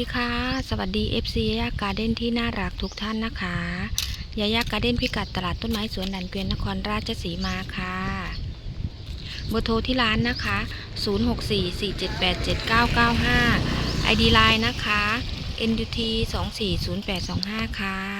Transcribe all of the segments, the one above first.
ดีค่ะ สวัสดี FC ยายาการ์เด้นที่น่ารักทุกท่านนะคะยายาการ์เด้นพิกัดตลาดต้นไม้สวนดันเกวียนนครราชสีมาค่ะเบอร์โทรที่ร้านนะคะ 0644787995 ID Line นะคะ NUT 240825 ค่ะ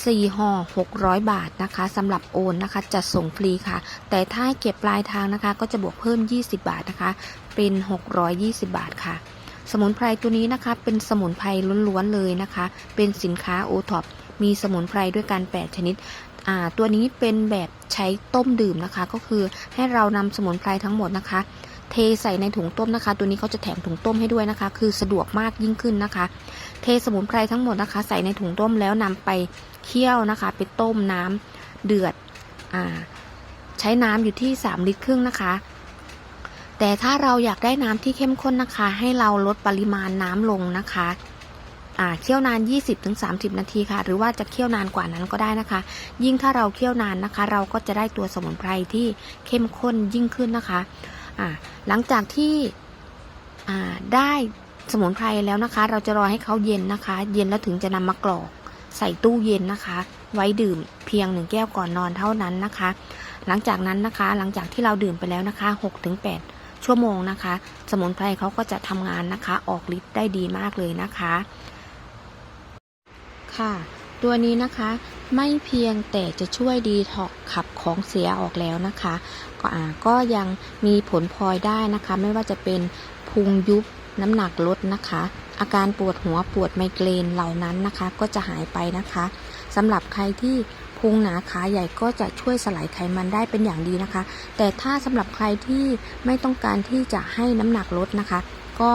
4ห่อ600 บาทนะคะสำหรับโอนนะคะจะส่งฟรีค่ะ แต่ถ้าเก็บปลายทางนะคะ ก็จะบวกเพิ่ม 20 บาทนะคะ เป็น 620 บาทค่ะ สมุนไพรตัวนี้นะคะ เป็นสมุนไพรล้วนๆเลยนะคะ เป็นสินค้าโอท็อปมีสมุนไพรด้วยกัน 8 ชนิดอ่าตัวนี้เป็นแบบใช้ต้มดื่มนะคะ ก็คือให้เรานำสมุนไพรทั้งหมดนะคะ เทใส่ในถุงต้มนะคะ ตัวนี้เขาจะแถมถุงต้มให้ด้วยนะคะ คือสะดวกมากยิ่งขึ้นนะคะ เทสมุนไพรทั้งหมดนะคะ ใส่ในถุงต้มแล้วนำไปเคี่ยวนะคะ ไปต้มน้ำเดือดอ่าใช้น้ำอยู่ที่ 3 ลิตรครึ่งนะคะ แต่ถ้าเราอยากได้น้ำที่เข้มข้นนะคะ ให้เราลดปริมาณน้ำลงนะคะเคี่ยวนาน 20-30 นาทีค่ะ หรือว่าจะเคี่ยวนานกว่านั้นก็ได้นะคะ ยิ่งถ้าเราเคี่ยวนานนะคะ เราก็จะได้ตัวสมุนไพรที่เข้มข้นยิ่งขึ้นนะคะ หลังจากที่ได้ สมุนไพรแล้วนะคะ เราจะรอให้เขาเย็นนะคะ เย็นแล้วถึงจะนำมากรอกใส่ตู้เย็นนะคะ ไว้ดื่มเพียงหนึ่งแก้วก่อนนอนเท่านั้นนะคะ หลังจากนั้นนะคะ หลังจากที่เราดื่มไปแล้วนะคะ6-8ชั่วโมงนะคะ สมุนไพรเขาก็จะทำงานนะคะ ออกฤทธิ์ได้ดีมากเลยนะคะ ค่ะ ตัวนี้นะคะไม่เพียงแต่จะช่วยดีท็อกขับของเสียออกแล้วนะคะ ก็อ่าก็ยังมีผลพลอยได้นะคะ ไม่ว่าจะเป็นพุงยุบ น้ำหนักลดนะคะ อาการปวดหัวปวดไมเกรนเหล่านั้นนะคะ ก็จะหายไปนะคะสำหรับใครที่พุงหนาขาใหญ่ก็จะช่วยสลายไขมันได้เป็นอย่างดีนะคะ แต่ถ้าสำหรับใครที่ไม่ต้องการที่จะให้น้ำหนักลดนะคะ ก็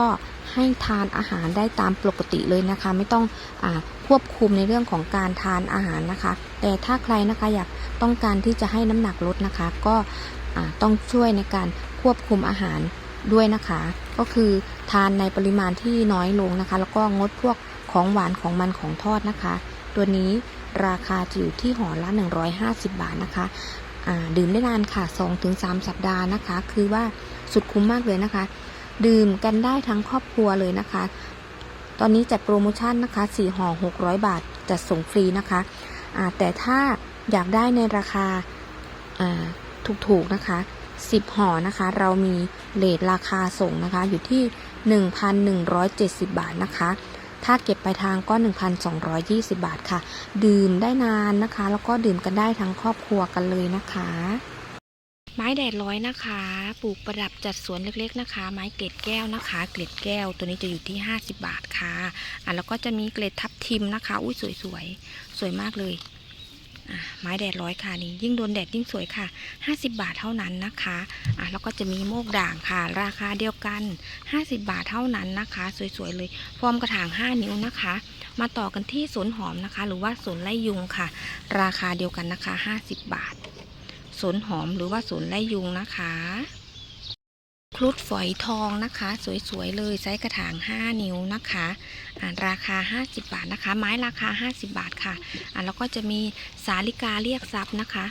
ให้ทานอาหารได้ตามปกติเลยนะคะ ไม่ต้องอควบคุมในเรื่องของการทานอาหารนะคะ แต่ถ้าใครนะคะอยากต้องการที่จะให้น้ำหนักลดนะคะ ก็ต้องช่วยในการควบคุมอาหาร ด้วยนะคะ ก็คือทานในปริมาณที่น้อยลงนะคะ แล้วก็งดพวกของหวานของมันของทอดนะคะ ตัวนี้ราคาจะอยู่ที่ห่อละ 150 บาทนะคะดื่มได้นานค่ะ 2-3 สัปดาห์นะคะ คือว่าสุดคุ้มมากเลยนะคะ ดื่มกันได้ทั้งครอบครัวเลยนะคะ ตอนนี้จัดโปรโมชั่นนะคะ4ห่อ600 บาทจัดส่งฟรีนะคะแต่ถ้าอยากได้ในราคาอ่าถูกๆนะคะ 10ห่อนะคะ เรามี เลทราคาส่งนะคะ อยู่ที่ 1,170 บาทนะคะ ถ้าเก็บไปลายทางก็ 1,220 บาทค่ะ ดื่มได้นานนะคะ แล้วก็ดื่มกันได้ทั้งครอบครัวกันเลยนะคะ ไม้แดดร้อยนะคะ ปลูกประดับจัดสวนเล็กๆนะคะ ไม้เกล็ดแก้วนะคะ เกล็ดแก้วตัวนี้จะอยู่ที่ 50 บาทค่ะอะ แล้วก็จะมีเกล็ดทับทิมนะคะ อุ้ยสวยๆ สวยมากเลย ไม้แดดร้อยค่ะนี่ยิ่งโดนแดดยิ่งสวยค่ะ 50 บาทเท่านั้นนะคะอะแล้วก็จะมีโมกด่างค่ะ ราคาเดียวกัน 50 บาทเท่านั้นนะคะ สวยๆเลยฟอร์มกระถาง 5 นิ้วนะคะ มาต่อกันที่สวนหอมนะคะ หรือว่าสวนไล่ยุงค่ะ ราคาเดียวกันนะคะ 50 บาทสวนหอมหรือว่าสวนไล่ยุงนะคะ ครุฑฝอยทองนะคะ สวยๆเลยไซส์กระถาง 5 นิ้วนะคะอ่าราคา 50 บาทนะคะ ไม้ราคา 50 บาทค่ะอ่าแล้วก็จะมีสาลิกาเรียกทรัพย์นะคะ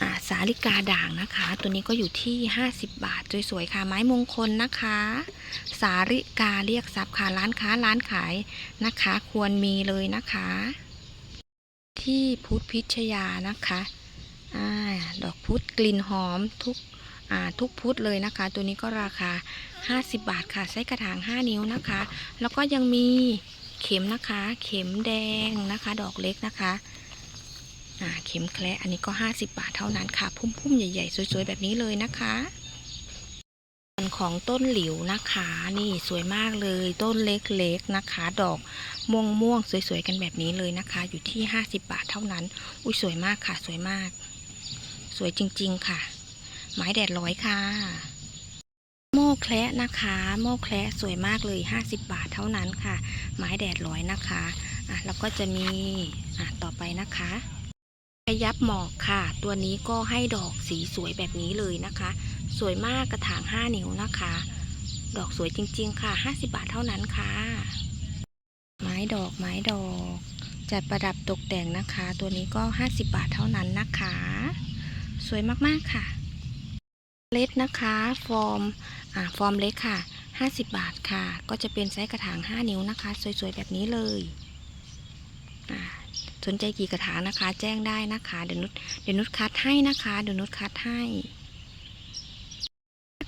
อ่าสาลิกาด่างนะคะ ตัวนี้ก็อยู่ที่ 50 บาทสวยๆค่ะ ไม้มงคลนะคะ สาริกาเรียกทรัพย์ค่ะร้านค้าร้านขายนะคะ ควรมีเลยนะคะ ที่พุทธพิชยานะคะอาดอกพุทธกลิ่นหอมทุก ทุกพุธเลยนะคะ ตัวนี้ก็ราคา 50 บาทค่ะใช้กระถาง 5 นิ้วนะคะ แล้วก็ยังมีเข็มนะคะ เข็มแดงนะคะ ดอกเล็กนะคะเข็มแคละอันนี้ก็ 50 บาทเท่านั้นค่ะ พุ่มๆ ใหญ่ๆ สวยๆ แบบนี้เลยนะคะส่วนของต้นหลิวนะคะ นี่สวยมากเลยต้นเล็กๆนะคะ ดอกม่วงม่วงๆสวยๆ กันแบบนี้เลยนะคะ อยู่ที่ 50 บาทเท่านั้น อุ้ยสวยมากค่ะ สวยมาก สวยจริง ๆ ค่ะ ไม้แดดร้อยค่ะ โม่แคละนะคะ โม่แคละสวยมากเลย 50 บาทเท่านั้นค่ะ ไม้แดดร้อยนะคะอะแล้วก็จะมีอะต่อไปนะคะขยับหมอกค่ะ ตัวนี้ก็ให้ดอกสีสวยแบบนี้เลยนะคะ สวยมากกระถาง 5 นิ้วนะคะ ดอกสวยจริง ๆ ค่ะ 50 บาทเท่านั้นค่ะ ไม้ดอกไม้ดอก จัดประดับตกแต่งนะคะ ตัวนี้ก็ 50 บาทเท่านั้นนะคะ สวยมากๆค่ะ เล็กนะคะ ฟอร์มอ่าฟอร์มเล็กค่ะ 50 บาทค่ะ ก็จะเป็นไซส์กระถาง 5 นิ้วนะคะ สวยๆ แบบนี้เลยอ่าสนใจกี่กระถางนะคะ แจ้งได้นะคะ เดี๋ยวนุชเดี๋ยวนุชคัดให้นะคะ เดี๋ยวนุชคัดให้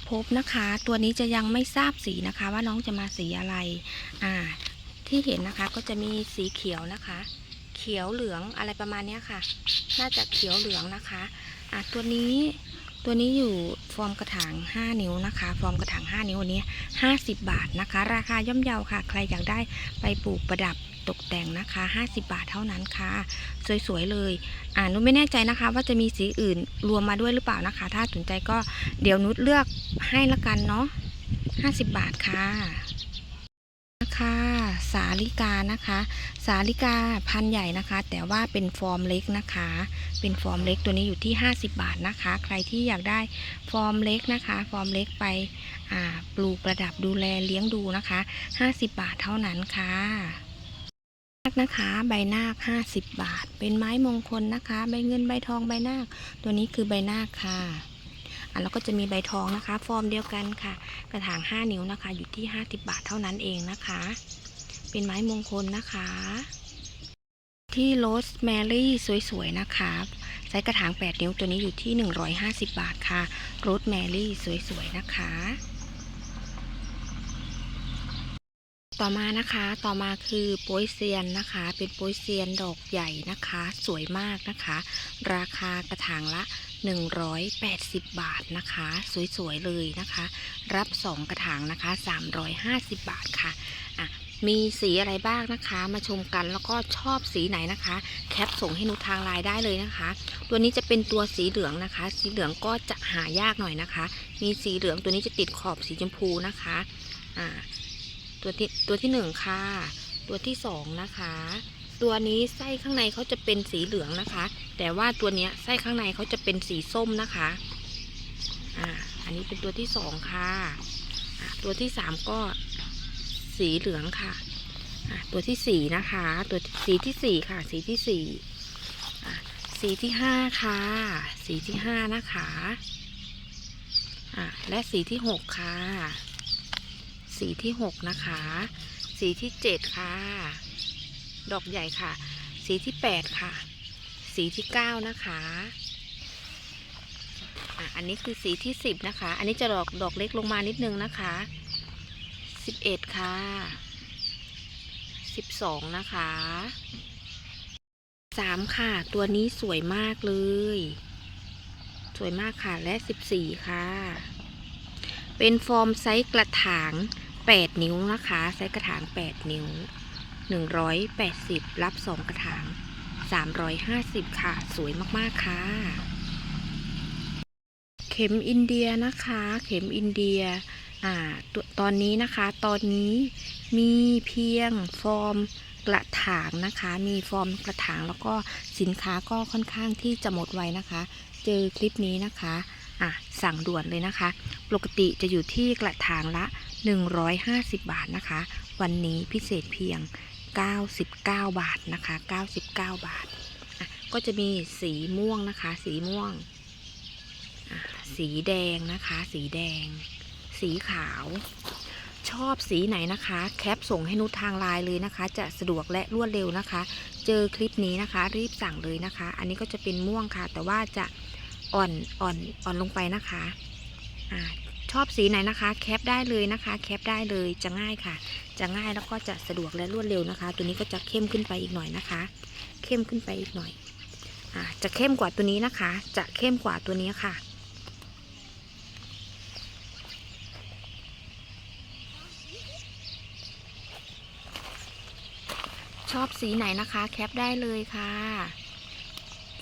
พบนะคะ ตัวนี้จะยังไม่ทราบสีนะคะ ว่าน้องจะมาสีอะไร อ่า ที่เห็นนะคะก็จะมีสีเขียวนะคะ เขียวเหลืองอะไรประมาณนี้ค่ะ น่าจะเขียวเหลืองนะคะ อะตัวนี้ ตัวนี้อยู่ฟอร์มกระถาง 5 นิ้วนะคะ ฟอร์มกระถาง 5 นิ้วอันนี้ 50 บาทนะคะ ราคาย่อมเยาค่ะ ใครอยากได้ไปปลูกประดับตกแต่งนะคะ 50 บาทเท่านั้นค่ะ สวยๆเลย อ่านุชไม่แน่ใจนะคะ ว่าจะมีสีอื่นรวมมาด้วยหรือเปล่านะคะ ถ้าสนใจก็เดี๋ยวนุชเลือกให้ละกันเนาะ50 บาทค่ะ นะคะสาลิกานะคะ สาลิกาพันใหญ่นะคะ แต่ว่าเป็นฟอร์มเล็กนะคะ เป็นฟอร์มเล็กตัวนี้อยู่ที่ 50 บาทนะคะ ใครที่อยากได้ฟอร์มเล็กนะคะ ฟอร์มเล็กไปปลูกประดับดูแลเลี้ยงดูนะคะ 50 บาทเท่านั้นค่ะนะคะใบนาค50 บาท เป็นไม้มงคลนะคะ ใบเงินใบทองใบนาคตัวนี้คือใบนาคค่ะ แล้วก็จะมีใบทองนะคะ ฟอร์มเดียวกันค่ะ กระถาง 5 นิ้วนะคะ อยู่ที่ 50 บาทเท่านั้นเองนะคะ เป็นไม้มงคลนะคะ ที่โรสแมรี่สวยๆนะคะไซส์กระถาง 8 นิ้วตัวนี้อยู่ที่ 150 บาทค่ะ โรสแมรี่สวยๆนะคะ ต่อมานะคะ ต่อมาคือโปยเซียนนะคะ เป็นโปยเซียนดอกใหญ่นะคะ สวยมากนะคะ ราคากระถางละ 180 บาทนะคะ สวยๆเลยนะคะ รับ 2 กระถางนะคะ 350 บาทค่ะอะมีสีอะไรบ้างนะคะ มาชมกันแล้วก็ชอบสีไหนนะคะ แคปส่งให้หนูทางไลน์ได้เลยนะคะ ตัวนี้จะเป็นตัวสีเหลืองนะคะ สีเหลืองก็จะหายากหน่อยนะคะ มีสีเหลืองตัวนี้จะติดขอบสีชมพูนะคะอ่า ตัวที่ตัวที่หนึ่งค่ะ ตัวที่สองนะคะ ตัวนี้ไส้ข้างในเขาจะเป็นสีเหลืองนะคะ แต่ว่าตัวเนี้ยไส้ข้างในเขาจะเป็นสีส้มนะคะ อ่า อันนี้เป็นตัวที่สองค่ะะตัวที่สามก็สีเหลืองค่ะอะ ตัวที่สี่นะคะ ตัวสีที่สี่ค่ะ สีที่สี่อะสีที่ห้าค่ะ สีที่ห้านะคะอะและสีที่หกค่ะ สีที่หกนะคะ สีที่เจ็ดค่ะ ดอกใหญ่ค่ะ สีที่แปดค่ะ สีที่เก้านะคะอะอันนี้คือสีที่สิบนะคะ อันนี้จะดอกดอกเล็กลงมานิดนึงนะคะสิบเอ็ดค่ะสิบสองนะคะสามค่ะ ตัวนี้สวยมากเลยสวยมากค่ะ และสิบสี่ค่ะ เป็นฟอร์มไซส์กระถาง 8 นิ้วนะคะ ไซส์กระถาง 8 นิ้ว 180 รับ 2 กระถาง 350 ค่ะ สวยมาก ๆ ค่ะ เข็มอินเดียนะคะ เข็มอินเดีย อ่าตตอนนี้นะคะ ตอนนี้มีเพียงฟอร์มกระถางนะคะ มีฟอร์มกระถางแล้วก็สินค้าก็ค่อนข้างที่จะหมดไวนะคะ เจอคลิปนี้นะคะ อะ สั่งด่วนเลยนะคะ ปกติจะอยู่ที่กระถางละ 150 บาทนะคะ วันนี้พิเศษเพียง 99 บาทนะคะ 99 บาท ก็จะมีสีม่วงนะคะ สีม่วง สีแดงนะคะ สีแดง สีขาว ชอบสีไหนนะคะ แคปส่งให้นุชทางไลน์เลยนะคะ จะสะดวกและรวดเร็วนะคะ เจอคลิปนี้นะคะ รีบสั่งเลยนะคะ อันนี้ก็จะเป็นม่วงค่ะ แต่ว่าจะอ่อนอ่อนอ่อนลงไปนะคะ อ่า ชอบสีไหนนะคะ แคปได้เลยนะคะ แคปได้เลยจะง่ายค่ะ จะง่ายแล้วก็จะสะดวกและรวดเร็วนะคะ ตัวนี้ก็จะเข้มขึ้นไปอีกหน่อยนะคะ เข้มขึ้นไปอีกหน่อยอาจะเข้มกว่าตัวนี้นะคะ จะเข้มกว่าตัวนี้ค่ะชอบสีไหนนะคะ แคปได้เลยค่ะ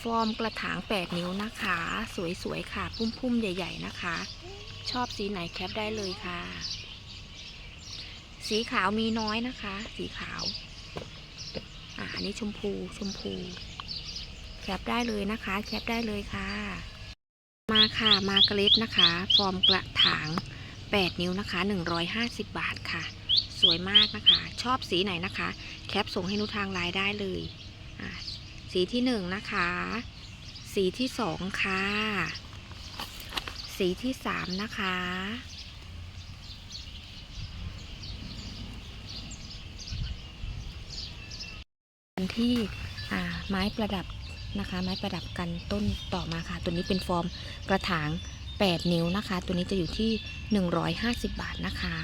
ฟอร์มกระถาง 8 นิ้วนะคะ สวยๆ ค่ะ พุ่มๆ ใหญ่ ๆ นะคะ ชอบสีไหนแคปได้เลยค่ะ สีขาวมีน้อยนะคะ สีขาวอ่าอันนี้ชมพูชมพู แคปได้เลยนะคะ แคปได้เลยค่ะ มาค่ะมาเกล็ดนะคะ ฟอร์มกระถาง 8 นิ้วนะคะ 150 บาทค่ะ สวยมากนะคะ ชอบสีไหนนะคะ แคปส่งให้นุทางไลน์ได้เลยสีที่หนึ่งนะคะ สีที่สองค่ะ สีที่สามนะคะอันที่อ่าไม้ประดับนะคะ ไม้ประดับกันต้นต่อมาค่ะ ตัวนี้เป็นฟอร์มกระถาง 8 นิ้วนะคะ ตัวนี้จะอยู่ที่ 150 บาทนะคะ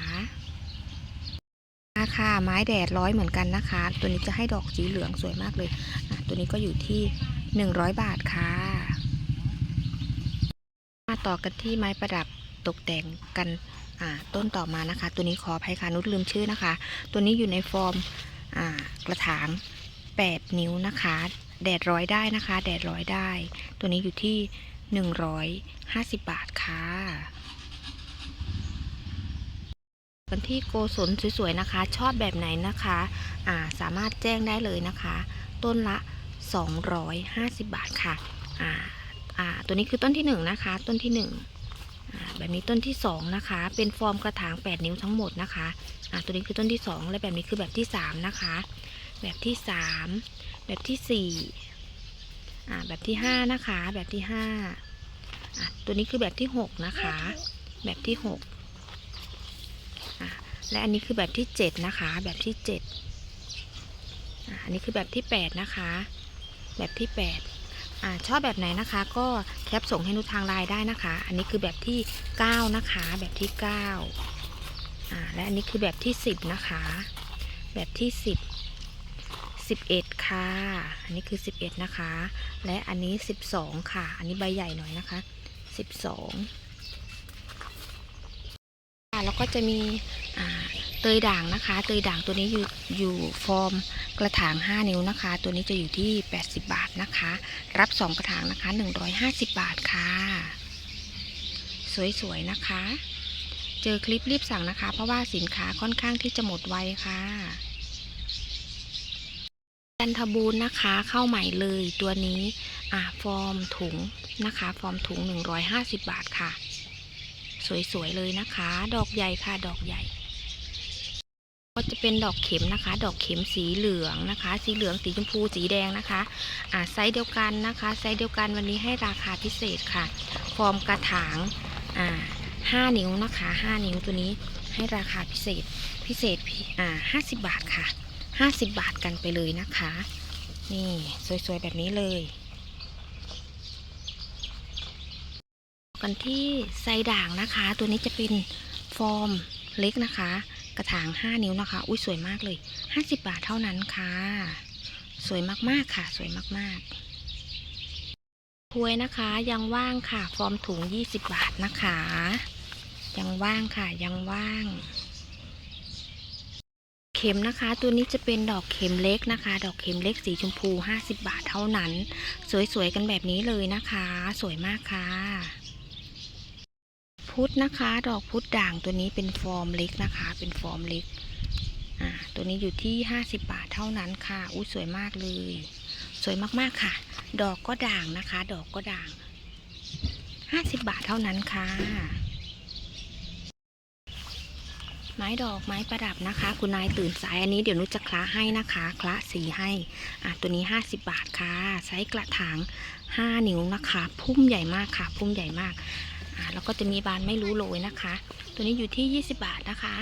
ราคาไม้แดดร้อยเหมือนกันนะคะ ตัวนี้จะให้ดอกสีเหลืองสวยมากเลยอะตัวนี้ก็อยู่ที่ 100 บาทค่ะ มาต่อกันที่ไม้ประดับตกแต่งกันต้นต่อมานะคะ ตัวนี้ขออภัยค่ะนุชลืมชื่อนะคะ ตัวนี้อยู่ในฟอร์มกระถาง 8 นิ้วนะคะ แดดร้อยได้นะคะ แดดร้อยได้ ตัวนี้อยู่ที่ 150 บาทค่ะกันที่โกศลสวยๆนะคะ ชอบแบบไหนนะคะาสามารถแจ้งได้เลยนะคะ ต้นละ 250 บาทค่ะ อ่าตัวนี้คือต้นที่1นะคะ ต้นที่1อ่าแบบนี้ต้นที่2นะคะ เป็นฟอร์มกระถาง 8 นิ้วทั้งหมดนะคะอ่าตัวนี้คือต้นที่ 2 และแบบนี้คือแบบที่ 3 นะคะ แบบที่ 3 แบบที่4อ่าแบบที่ 5 นะคะ แบบที่5อะตัวนี้คือแบบที่ 6 นะคะ แบบที่6อะและอันนี้คือแบบที่ 7 นะคะ แบบที่7อะอันนี้คือแบบที่ 8 นะคะ แบบที่ 8 อชอบแบบไหนนะคะ ก็แคปส่งให้นุชทางไลน์ได้นะคะ อันนี้คือแบบที่ 9 นะคะ แบบที่9อ่าและอันนี้คือแบบที่ 10 นะคะ แบบที่ 10 11 ค่ะ อันนี้คือ 11 นะคะ และอันนี้ 12 ค่ะ อันนี้ใบใหญ่หน่อยนะคะ 12ค่ะ แล้วก็จะมีเตยด่างนะคะ เตยด่างตัวนี้อยู่อยู่ฟอร์มกระถาง 5 นิ้วนะคะ ตัวนี้จะอยู่ที่ 80 บาทนะคะ รับ 2 กระถางนะคะ 150 บาทค่ะ สวยๆนะคะ เจอคลิปรีบสั่งนะคะ เพราะว่าสินค้าค่อนข้างที่จะหมดไวค่ะจันทบูรณ์นะคะเข้าใหม่เลยตัวนี้อ่าฟอร์มถุงนะคะ ฟอร์มถุง 150 บาทค่ะ สวยๆเลยนะคะ ดอกใหญ่ค่ะดอกใหญ่ ก็จะเป็นดอกเข็มนะคะ ดอกเข็มสีเหลืองนะคะ สีเหลืองสีชมพูสีแดงนะคะอ่าไซส์เดียวกันนะคะ ไซส์เดียวกันวันนี้ให้ราคาพิเศษค่ะ ฟอร์มกระถางอ่าห้านิ้วนะคะห้านิ้วตัวนี้ให้ราคาพิเศษพิเศษอ่าห้าสิบบาทค่ะ50บาทกันไปเลยนะคะ นี่สวยๆแบบนี้เลย กันที่ไซด่างนะคะ ตัวนี้จะเป็นฟอร์มเล็กนะคะ กระถาง 5 นิ้วนะคะ อุ้ยสวยมากเลย 50 บาทเท่านั้นค่ะ สวยมากๆค่ะ สวยมากๆพวยนะคะยังว่างค่ะ ฟอร์มถุง 20 บาทนะคะ ยังว่างค่ะยังว่าง เข็มนะคะ ตัวนี้จะเป็นดอกเข็มเล็กนะคะ ดอกเข็มเล็กสีชมพู 50 บาทเท่านั้น สวยๆกันแบบนี้เลยนะคะ สวยมากค่ะ พุทธนะคะ ดอกพุทธด่างตัวนี้เป็นฟอร์มเล็กนะคะ เป็นฟอร์มเล็ก อ่า ตัวนี้อยู่ที่ 50 บาทเท่านั้นค่ะอุ้ยสวยมากเลย สวยมากๆค่ะ ดอกก็ด่างนะคะ ดอกก็ด่าง 50 บาทเท่านั้นค่ะ ไม้ดอกไม้ประดับนะคะ คุณนายตื่นสายอันนี้เดี๋ยวนุชจะคละให้นะคะ คละสีให้ อะตัวนี้ 50 บาทค่ะ ไซส์กระถาง 5 นิ้วนะคะ พุ่มใหญ่มากค่ะ พุ่มใหญ่มาก แล้วก็จะมีบานไม่รู้โรยนะคะ ตัวนี้อยู่ที่ 20 บาทนะคะ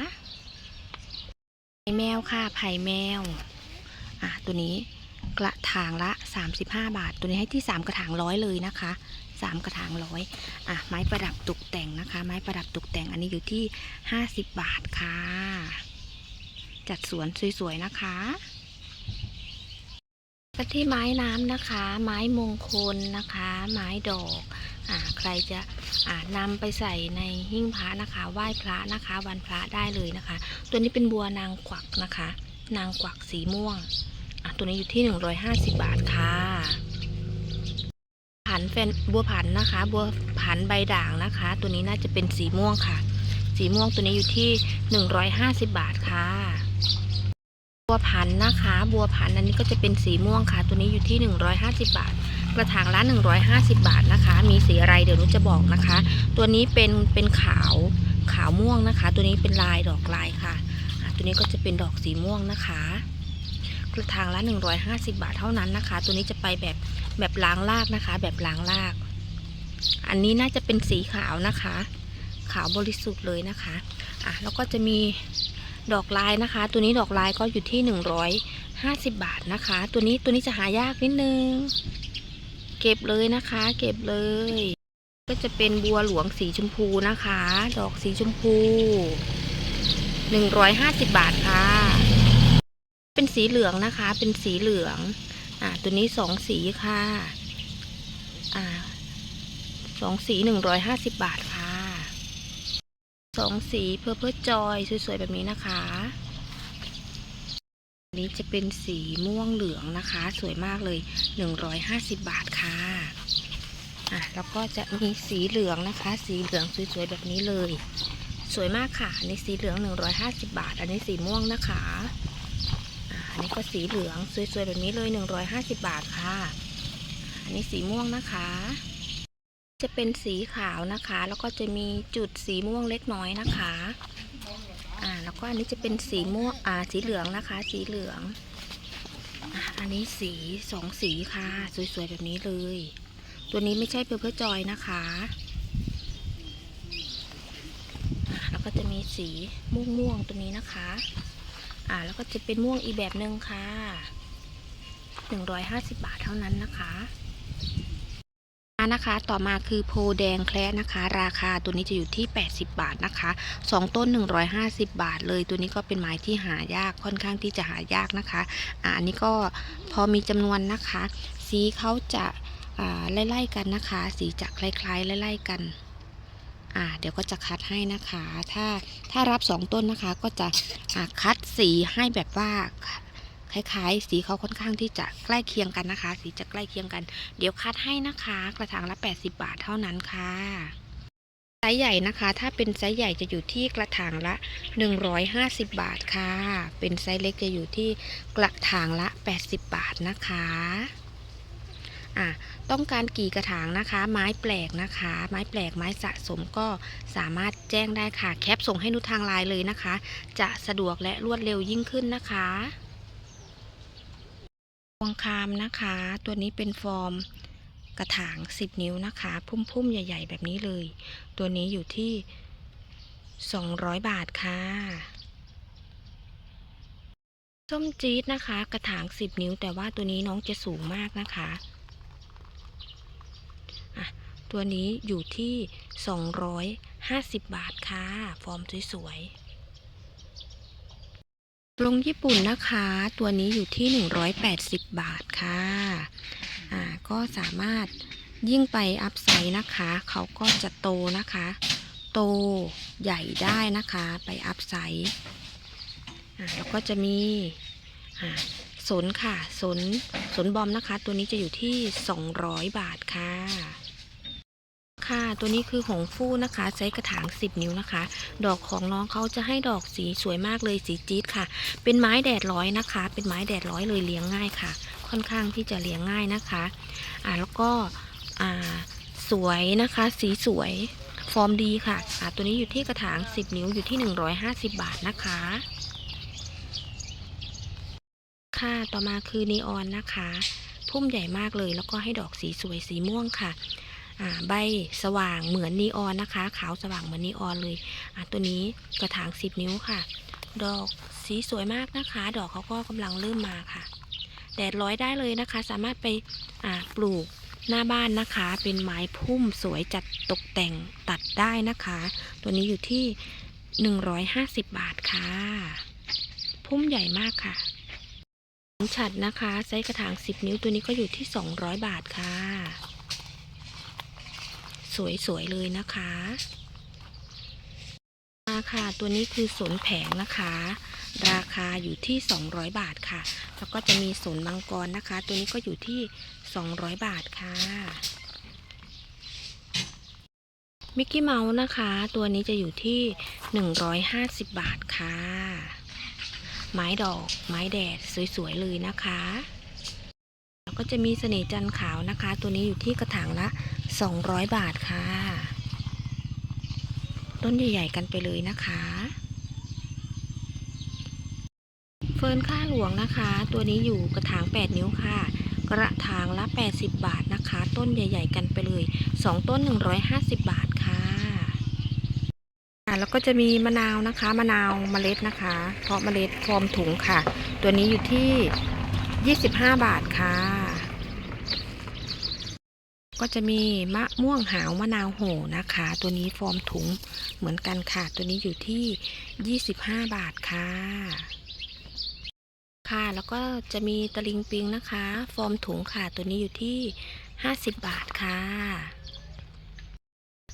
ไผ่แมวค่ะไผ่แมว อ่าตัวนี้กระถางละ 35 บาท ตัวนี้ให้ที่ 3 กระถางร้อยเลยนะคะ 3 กระถางร้อยอะไม้ประดับตกแต่งนะคะ ไม้ประดับตกแต่งอันนี้อยู่ที่ 50 บาทค่ะ จัดสวนสวยๆนะคะ กันที่ไม้น้ำนะคะ ไม้มงคลนะคะ ไม้ดอกอ่าใครจะอ่านำไปใส่ในหิ้งพระนะคะ ไหว้พระนะคะ วันพระได้เลยนะคะ ตัวนี้เป็นบัวนางกวักนะคะ นางกวักสีม่วงอะตัวนี้อยู่ที่ 150 บาทค่ะผันเป็นบัวผันนะคะ บัวผันใบด่างนะคะ ตัวนี้น่าจะเป็นสีม่วงค่ะ สีม่วงตัวนี้อยู่ที่ 150 บาทค่ะ บัวผันนะคะ บัวผันอันนี้ก็จะเป็นสีม่วงค่ะ ตัวนี้อยู่ที่ 150 บาท กระถางละ150 บาทนะคะ มีสีอะไรเดี๋ยวนุจะบอกนะคะ ตัวนี้เป็นเป็นขาวขาวม่วงนะคะ ตัวนี้เป็นลายดอกลายค่ะ ตัวนี้ก็จะเป็นดอกสีม่วงนะคะ กระถางละ 150 บาทเท่านั้นนะคะ ตัวนี้จะไปแบบแบบล้างรากนะคะ แบบล้างราก อันนี้น่าจะเป็นสีขาวนะคะ ขาวบริสุทธิ์เลยนะคะอะแล้วก็จะมี ดอกลายนะคะ ตัวนี้ดอกลายก็อยู่ที่ 150 บาทนะคะ ตัวนี้ตัวนี้จะหายากนิดนึง เก็บเลยนะคะ เก็บเลย ก็จะเป็นบัวหลวงสีชมพูนะคะ ดอกสีชมพู 150 บาทค่ะ เป็นสีเหลืองนะคะ เป็นสีเหลือง อ่า ตัวนี้สองสีค่ะ อ่าสองสีหนึ่งร้อยห้าสิบบาท สองสีเพอร์เพอร์จอยสวยๆแบบนี้นะคะอันนี้จะเป็นสีม่วงเหลืองนะคะ สวยมากเลยหนึ่งร้อยห้าสิบบาทค่ะอะแล้วก็จะมีสีเหลืองนะคะ สีเหลืองสวยๆแบบนี้เลย สวยมากค่ะอันนี้สีเหลืองหนึ่งร้อยห้าสิบบาท อันนี้สีม่วงนะคะอ่าอันนี้ก็สีเหลืองสวยๆแบบนี้เลย 150 บาทค่ะ อันนี้สีม่วงนะคะ จะเป็นสีขาวนะคะ แล้วก็จะมีจุดสีม่วงเล็กน้อยนะคะ อ่า แล้วก็อันนี้จะเป็นสีม่วง อ่า สีเหลืองนะคะ สีเหลือง อ่า อันนี้สีสองสีค่ะ สวยๆแบบนี้เลย ตัวนี้ไม่ใช่เพอร์เพอร์จอยนะคะ แล้วก็จะมีสีม่วงๆตัวนี้นะคะ อ่า แล้วก็จะเป็นม่วงอีกแบบหนึ่งค่ะ 150 บาทเท่านั้นนะคะ นะคะ ต่อมาคือโพแดงแคระนะคะ ราคาตัวนี้จะอยู่ที่ 80 บาทนะคะ 2 ต้น 150 บาทเลย ตัวนี้ก็เป็นไม้ที่หายากค่อนข้างที่จะหายากนะคะอ่าอันนี้ก็พอมีจำนวนนะคะ สีเขาจะอ่ไล่ๆกันนะคะ สีจะคล้ายๆไล่ๆกันอ่าเดี๋ยวก็จะคัดให้นะคะ ถ้าถ้ารับสองต้นนะคะก็จะคัดสีให้แบบว่า คล้ายๆ สีเขาค่อนข้างที่จะใกล้เคียงกันนะคะ สีจะใกล้เคียงกัน เดี๋ยวคัดให้นะคะ กระถางละ 80 บาทเท่านั้นค่ะไซส์ใหญ่นะคะ ถ้าเป็นไซส์ใหญ่จะอยู่ที่กระถางละ 150 บาทค่ะ เป็นไซส์เล็กจะอยู่ที่กระถางละ 80 บาทนะคะอะต้องการกี่กระถางนะคะ ไม้แปลกนะคะ ไม้แปลกไม้สะสมก็สามารถแจ้งได้ค่ะ แคปส่งให้นุทางไลน์เลยนะคะ จะสะดวกและรวดเร็วยิ่งขึ้นนะคะ วงคามนะคะ ตัวนี้เป็นฟอร์มกระถาง 10 นิ้วนะคะ พุ่มๆ ใหญ่ ๆ แบบนี้เลย ตัวนี้อยู่ที่ 200 บาทค่ะ ส้มจี๊ดนะคะ กระถาง 10 นิ้ว แต่ว่าตัวนี้น้องจะสูงมากนะคะะตัวนี้อยู่ที่ 250 บาทค่ะ ฟอร์มสวย ๆ ลงญี่ปุ่นนะคะ ตัวนี้อยู่ที่ 180 บาทค่ะอ่าก็สามารถยิ่งไปอัพไซด์นะคะ เขาก็จะโตนะคะ โตใหญ่ได้นะคะไปอัพไซด์อ่าแล้วก็จะมีอ่าสนค่ะสนสนบอมนะคะ ตัวนี้จะอยู่ที่ 200 บาทค่ะ ค่ะ ตัวนี้คือหงฟู่นะคะ ใช้กระถาง 10 นิ้วนะคะ ดอกของน้องเขาจะให้ดอกสีสวยมากเลยสีจี๊ดค่ะ เป็นไม้แดดร้อยนะคะ เป็นไม้แดดร้อยเลยเลี้ยงง่ายค่ะ ค่อนข้างที่จะเลี้ยงง่ายนะคะ อ่าแล้วก็อ่าสวยนะคะ สีสวยฟอร์มดีค่ะอ่าตัวนี้อยู่ที่กระถาง 10 นิ้วอยู่ที่ 150 บาทนะคะค่ะต่อมาคือนีออนนะคะ พุ่มใหญ่มากเลยแล้วก็ให้ดอกสีสวยสีม่วงค่ะ ใบสว่างเหมือนนีออนนะคะ ขาวสว่างเหมือนนีออนเลยตัวนี้กระถาง 10 นิ้วค่ะ ดอกสีสวยมากนะคะ ดอกเขาก็กำลังเริ่มมาค่ะ แดดร้อยได้เลยนะคะ สามารถไปปลูกหน้าบ้านนะคะ เป็นไม้พุ่มสวยจัดตกแต่งตัดได้นะคะ ตัวนี้อยู่ที่ 150 บาทค่ะ พุ่มใหญ่มากค่ะฉัดนะคะไซส์กระถาง 10 นิ้วตัวนี้ก็อยู่ที่ 200 บาทค่ะ สวยๆเลยนะคะราคาตัวนี้คือสนแผงนะคะ ราคาอยู่ที่ 200 บาทค่ะ แล้วก็จะมีสนมังกรนะคะ ตัวนี้ก็อยู่ที่ 200 บาทค่ะ มิกกี้เมาส์นะคะ ตัวนี้จะอยู่ที่ 150 บาทค่ะ ไม้ดอกไม้แดดสวยๆเลยนะคะ แล้วก็จะมีเสน่ห์จันทร์ขาวนะคะ ตัวนี้อยู่ที่กระถางละ 200 บาทค่ะ ต้นใหญ่ ๆ กันไปเลยนะคะ เฟิร์นค่าหลวงนะคะ ตัวนี้อยู่กระถาง 8 นิ้วค่ะ กระถางละ 80 บาทนะคะ ต้นใหญ่ ๆ กันไปเลย 2 ต้น 150 บาทค่ะแล้วก็จะมีมะนาวนะคะ มะนาวเมล็ดนะคะ เพราะเมล็ดฟอร์มถุงค่ะ ตัวนี้อยู่ที่ 25 บาทค่ะ ก็จะมีมะม่วงหาวมะนาวโหนะคะ ตัวนี้ฟอร์มถุงเหมือนกันค่ะ ตัวนี้อยู่ที่ 25 บาทค่ะ ค่ะแล้วก็จะมีตะลิงปิงนะคะ ฟอร์มถุงค่ะ ตัวนี้อยู่ที่ 50 บาทค่ะ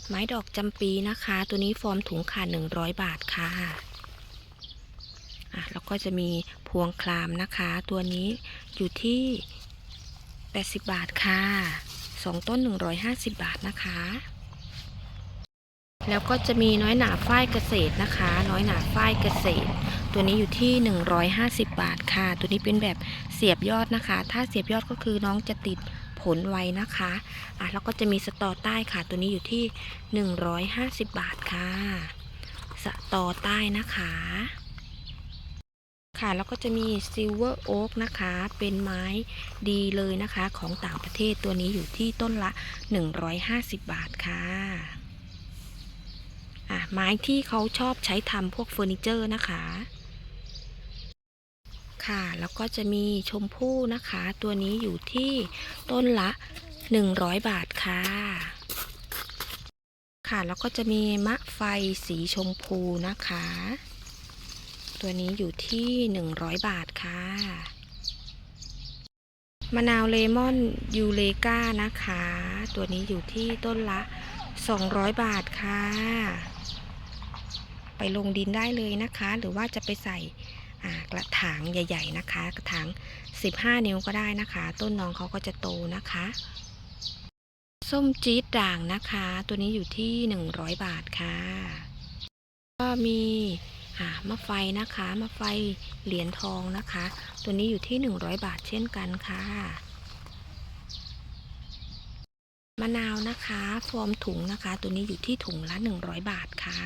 ไม้ดอกจำปีนะคะ ตัวนี้ฟอร์มถุงค่ะ 100 บาทค่ะอะแล้วก็จะมีพวงคลามนะคะ ตัวนี้อยู่ที่ 80 บาทค่ะ สองต้น 150 บาทนะคะ แล้วก็จะมีน้อยหนาฝ้ายเกษตรนะคะ น้อยหนาฝ้ายเกษตร ตัวนี้อยู่ที่ 150 บาทค่ะ ตัวนี้เป็นแบบเสียบยอดนะคะ ถ้าเสียบยอดก็คือน้องจะติดผลไวนะคะอะแล้วก็จะมีสตอใต้ค่ะ ตัวนี้อยู่ที่ 150 บาทค่ะ สตอใต้นะคะ ค่ะแล้วก็จะมีซิลเวอร์โอ๊กนะคะ เป็นไม้ดีเลยนะคะ ของต่างประเทศตัวนี้อยู่ที่ต้นละ 150 บาทค่ะอะ ไม้ที่เขาชอบใช้ทำพวกเฟอร์นิเจอร์นะคะ ค่ะแล้วก็จะมีชมพู่นะคะ ตัวนี้อยู่ที่ต้นละ 100 บาทค่ะค่ะแล้วก็จะมีมะไฟสีชมพูนะคะ ตัวนี้อยู่ที่ 100 บาทค่ะ มะนาวเลมอนยูเลกานะคะ ตัวนี้อยู่ที่ต้นละ 200 บาทค่ะ ไปลงดินได้เลยนะคะ หรือว่าจะไปใส่กระถางใหญ่ ๆ นะคะ กระถาง 15 นิ้วก็ได้นะคะ ต้นน้องเขาก็จะโตนะคะ ส้มจี๊ดด่างนะคะ ตัวนี้อยู่ที่ 100 บาทค่ะ ก็มี อ่ามะไฟนะคะมะไฟเหรียญทองนะคะ ตัวนี้อยู่ที่ 100 บาทเช่นกันค่ะ มะนาวนะคะฟอร์มถุงนะคะ ตัวนี้อยู่ที่ถุงละ 100 บาทค่ะ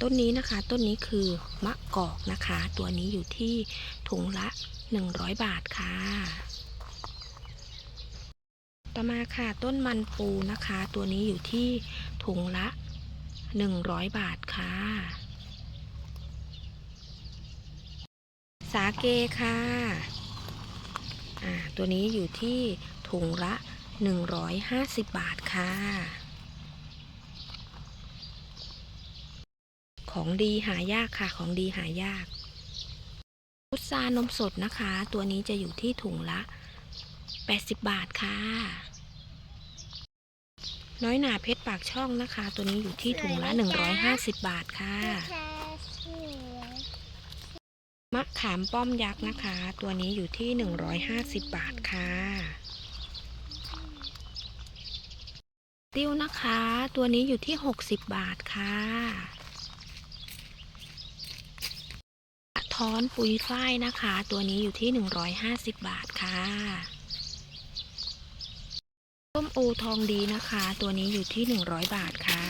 ต้นนี้นะคะต้นนี้คือมะกอกนะคะ ตัวนี้อยู่ที่ถุงละ 100 บาทค่ะ ต่อมาค่ะต้นมันปูนะคะ ตัวนี้อยู่ที่ถุงละ 100 บาทค่ะ สาเกค่ะอ่าตัวนี้อยู่ที่ถุงละ 150 บาทค่ะ ของดีหายากค่ะ ของดีหายาก พุทรานมสดนะคะ ตัวนี้จะอยู่ที่ถุงละ 80 บาทค่ะ น้อยหนาเพชรปากช่องนะคะ ตัวนี้อยู่ที่ถุงละ 150 บาทค่ะ มะขามป้อมยักษ์นะคะ ตัวนี้อยู่ที่ 150 บาทค่ะติ้วนะคะ ตัวนี้อยู่ที่ 60 บาทค่ะท้อนปุยฝ้ายนะคะ ตัวนี้อยู่ที่ 150 บาทค่ะ ส้มโอทองดีนะคะ ตัวนี้อยู่ที่ 100 บาทค่ะ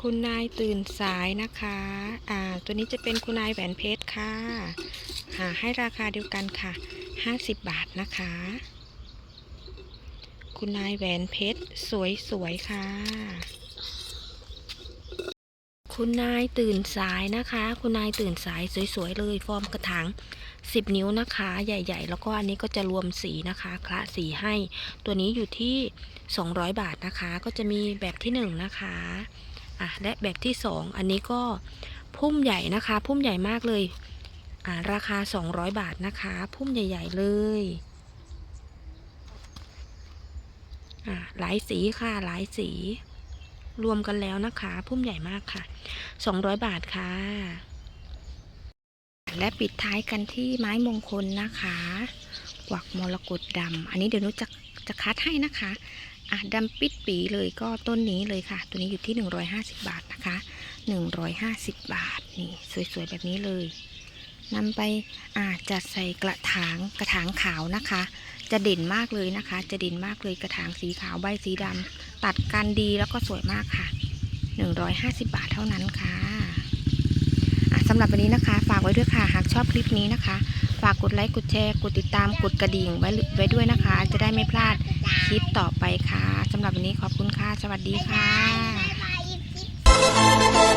คุณนายตื่นสายนะคะ อ่า ตัวนี้จะเป็นคุณนายแหวนเพชรค่ะอ่าให้ราคาเดียวกันค่ะ 50 บาทนะคะ คุณนายแหวนเพชรสวยๆค่ะ คุณนายตื่นสายนะคะ คุณนายตื่นสายสวยๆเลย ฟอร์มกระถาง 10 นิ้วนะคะ ใหญ่ ๆ แล้วก็อันนี้ก็จะรวมสีนะคะคละสีให้ ตัวนี้อยู่ที่ 200 บาทนะคะ ก็จะมีแบบที่ 1 นะคะอะและแบบที่ 2 อันนี้ก็พุ่มใหญ่นะคะ พุ่มใหญ่มากเลยอ่าราคา 200 บาทนะคะ พุ่มใหญ่ ๆ เลยอะหลายสีค่ะหลายสีรวมกันแล้วนะคะ พุ่มใหญ่มากค่ะ 200 บาทค่ะ และปิดท้ายกันที่ไม้มงคลนะคะ กวักมรกตดำอันนี้เดี๋ยวนุจะจะคัดให้นะคะอะดำปิดปีเลยก็ต้นนี้เลยค่ะ ตัวนี้อยู่ที่ 150 บาทนะคะ 150 บาทนี่สวยๆแบบนี้เลยนำไปอ่าจัดใส่กระถางกระถางขาวนะคะ จะเด่นมากเลยนะคะ จะเด่นมากเลยกระถางสีขาวใบสีดำตัดกันดีแล้วก็สวยมากค่ะ 150 บาทเท่านั้นค่ะ สำหรับวันนี้นะคะ ฝากไว้ด้วยค่ะ หากชอบคลิปนี้นะคะ ฝากกดไลค์ กดแชร์ กดติดตาม กดกระดิ่งไว้ไว้ด้วยนะคะ จะได้ไม่พลาดคลิปต่อไปค่ะสำหรับวันนี้ขอบคุณค่ะ สวัสดีค่ะ